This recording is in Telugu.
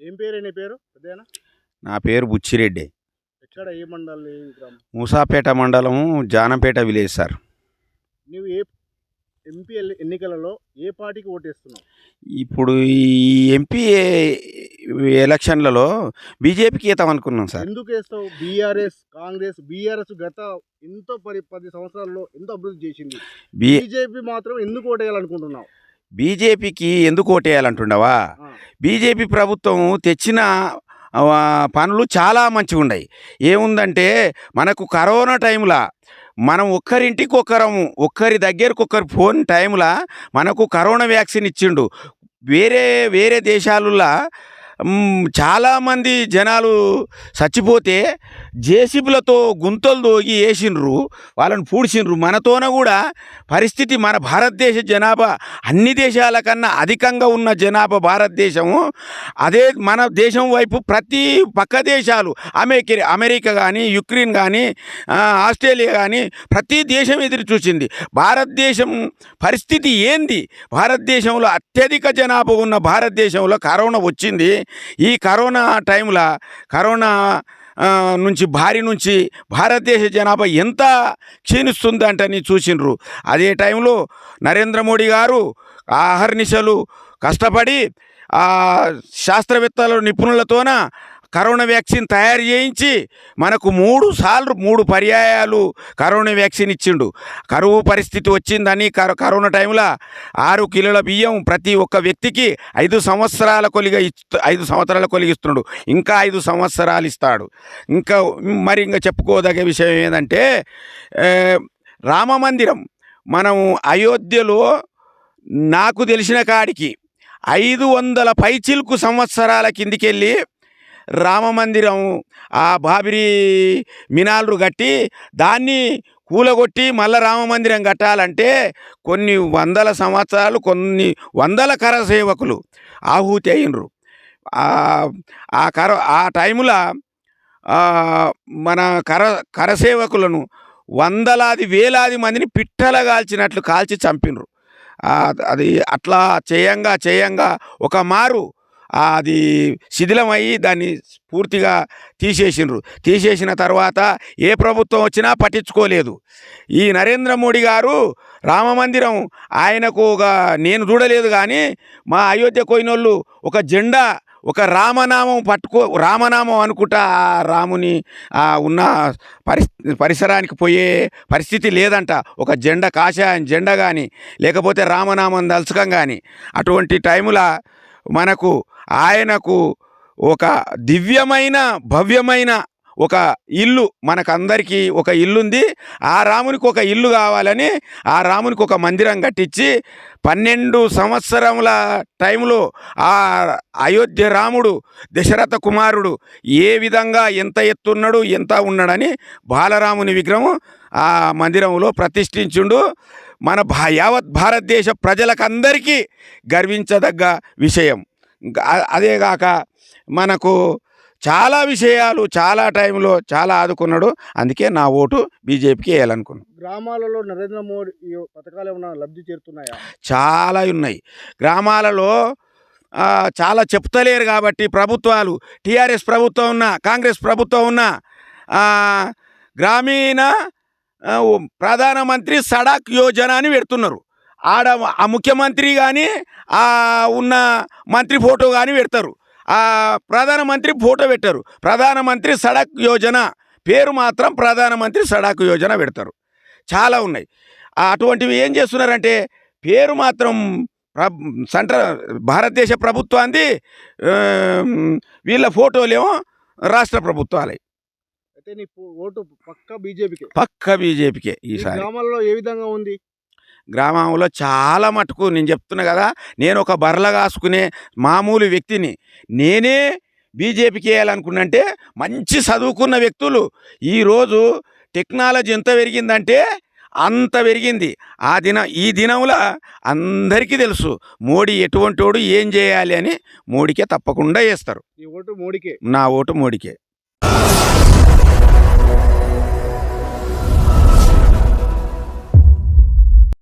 ఏం పేరు నీ పేరు పెద్దనా నా పేరు బుచ్చిరెడ్డి. ఎక్కడ ఏ మండలం ఏ గ్రామం? మూసాపేట మండలము జానంపేట విలేజ్ సార్. నువ్వు ఏ ఎంపీ ఎన్నికలలో ఏ పార్టీకి ఓటేస్తున్నావు? ఇప్పుడు ఈ ఎంపీ ఎలక్షన్లలో బీజేపీకి ఇద్దాం అనుకున్నాం సార్. ఎందుకు వేస్తావు? బీఆర్ఎస్ కాంగ్రెస్ బీఆర్ఎస్ గత ఎంతో పది పది సంవత్సరాల్లో ఎంతో అభివృద్ధి చేసింది. బీజేపీ మాత్రం ఎందుకు ఓటేయాలనుకుంటున్నావు? బీజేపీకి ఎందుకు ఓటేయాలంటుండవా? బీజేపీ ప్రభుత్వం తెచ్చిన పనులు చాలా మంచిగా ఉన్నాయి ఏముందంటే మనకు కరోనా టైంలో మనం ఒక్కరింటికి ఒక్కరము ఒక్కరి దగ్గరకు ఒక్కరి ఫోన్ టైంలో మనకు కరోనా వ్యాక్సిన్ ఇచ్చిండు. వేరే వేరే దేశాలలో చాలామంది జనాలు చచ్చిపోతే జేసీబులతో గుంతలు దోగి వేసిండ్రు వాళ్ళని పూడ్చిండ్రు. మనతోన కూడా పరిస్థితి మన భారతదేశ జనాభా అన్ని దేశాల కన్నా అధికంగా ఉన్న జనాభా భారతదేశము. అదే మన దేశం వైపు ప్రతి పక్క దేశాలు అమెరికా అమెరికా కానీ యుక్రెయిన్ కానీ ఆస్ట్రేలియా కానీ ప్రతి దేశం ఎదురు చూసింది. భారతదేశం పరిస్థితి ఏంది? భారతదేశంలో అత్యధిక జనాభా ఉన్న భారతదేశంలో కరోనా వచ్చింది. ఈ కరోనా టైంలో కరోనా నుంచి భారీ నుంచి భారతదేశ జనాభా ఎంత క్షీణిస్తుందంటని చూసిండ్రు. అదే టైంలో నరేంద్ర మోడీ గారు ఆహర్నిశలు కష్టపడి శాస్త్రవేత్తల నిపుణులతోన కరోనా వ్యాక్సిన్ తయారు చేయించి మనకు మూడు సార్లు మూడు పర్యాయాలు కరోనా వ్యాక్సిన్ ఇచ్చిండు. కరువు పరిస్థితి వచ్చిందని కరోనా టైంలో ఆరు కిలోల బియ్యం ప్రతి ఒక్క వ్యక్తికి ఐదు సంవత్సరాల కొలిగా ఇస్తూ ఐదు సంవత్సరాల కొలిగిస్తున్నాడు. ఇంకా ఐదు సంవత్సరాలు ఇస్తాడు. ఇంకా మరి ఇంకా చెప్పుకోదగ్గ విషయం ఏంటంటే రామ మందిరం మనం అయోధ్యలో నాకు తెలిసిన కాడికి ఐదు వందల పైచిల్కు సంవత్సరాల కిందికెళ్ళి రామ మందిరం ఆ బాబిరి మినాలు కట్టి దాన్ని కూలగొట్టి మళ్ళా రామ మందిరం కట్టాలంటే కొన్ని వందల సంవత్సరాలు కొన్ని వందల కరసేవకులు ఆహుతి అయినరు. ఆ కర ఆ టైంలో మన కర కరసేవకులను వందలాది వేలాది మందిని పిట్టల కాల్చినట్లు కాల్చి చంపినరు. అది అట్లా చేయంగా చేయంగా ఒక మారు అది శిథిలమయ్యి దాన్ని పూర్తిగా తీసేసిండ్రు తీసేసిన తర్వాత ఏ ప్రభుత్వం వచ్చినా పట్టించుకోలేదు. ఈ నరేంద్ర మోడీ గారు రామ మందిరం ఆయనకు ఒక నేను చూడలేదు కానీ మా అయోధ్య కోయినోళ్ళు ఒక జెండా ఒక రామనామం పట్టుకో రామనామం అనుకుంటా ఆ రాముని ఉన్న పరిస్థి పరిసరానికి పోయే పరిస్థితి లేదంట. ఒక జెండా కాషాయం జెండా కానీ లేకపోతే రామనామం దల్చకం కానీ అటువంటి టైముల మనకు ఆయనకు ఒక దివ్యమైన భవ్యమైన ఒక ఇల్లు మనకందరికీ ఒక ఇల్లుంది. ఆ రామునికి ఒక ఇల్లు కావాలని ఆ రామునికి ఒక మందిరం కట్టించి పన్నెండు సంవత్సరముల టైంలో ఆ అయోధ్య రాముడు దశరథ కుమారుడు ఏ విధంగా ఎంత ఎత్తున్నాడు ఎంత ఉన్నాడని బాలరాముని విగ్రహం ఆ మందిరంలో ప్రతిష్ఠించుండు. మన భా యావత్ భారతదేశ ప్రజలకందరికీ గర్వించదగ్గ విషయం. అదేగాక మనకు చాలా విషయాలు చాలా టైంలో చాలా ఆదుకున్నాడు. అందుకే నా ఓటు బీజేపీకి వేయాలనుకున్నాను గ్రామాలలో నరేంద్ర మోడీ పథకాలు ఏమైనా లబ్ధి చేరుతున్నాయా? చాలా ఉన్నాయి. గ్రామాలలో చాలా చెప్తలేరు కాబట్టి ప్రభుత్వాలు టీఆర్ఎస్ ప్రభుత్వం ఉన్న కాంగ్రెస్ ప్రభుత్వం ఉన్న గ్రామీణ ప్రధానమంత్రి సడక్ యోజన అని పెడుతున్నారు. ఆడ ఆ ముఖ్యమంత్రి కానీ ఆ ఉన్న మంత్రి ఫోటో కానీ పెడతారు. ఆ ప్రధానమంత్రి ఫోటో పెట్టారు. ప్రధానమంత్రి సడక్ యోజన పేరు మాత్రం ప్రధానమంత్రి సడక్ యోజన పెడతారు. చాలా ఉన్నాయి. అటువంటివి ఏం చేస్తున్నారంటే పేరు మాత్రం సెంట్రల్ భారతదేశ ప్రభుత్వాన్ని వీళ్ళ ఫోటోలేమో రాష్ట్ర ప్రభుత్వాలే ఓటు పక్క బీజేపీకి? పక్క బీజేపీకే ఈ ఈసారి. గ్రామాల్లో ఏ విధంగా ఉంది? గ్రామంలో చాలా మటుకు నేను చెప్తున్నా కదా నేను ఒక బర్ల కాసుకునే మామూలు వ్యక్తిని. నేనే బీజేపీకి వేయాలనుకున్నంటే మంచి చదువుకున్న వ్యక్తులు. ఈరోజు టెక్నాలజీ ఎంత పెరిగిందంటే అంత పెరిగింది. ఆ దిన ఈ దినంలో అందరికీ తెలుసు మోడీ ఎటువంటి వాడు ఏం చేయాలి అని మోడీకే తప్పకుండా వేస్తారు ఓటు మోడీకే. నా ఓటు మోడీకే.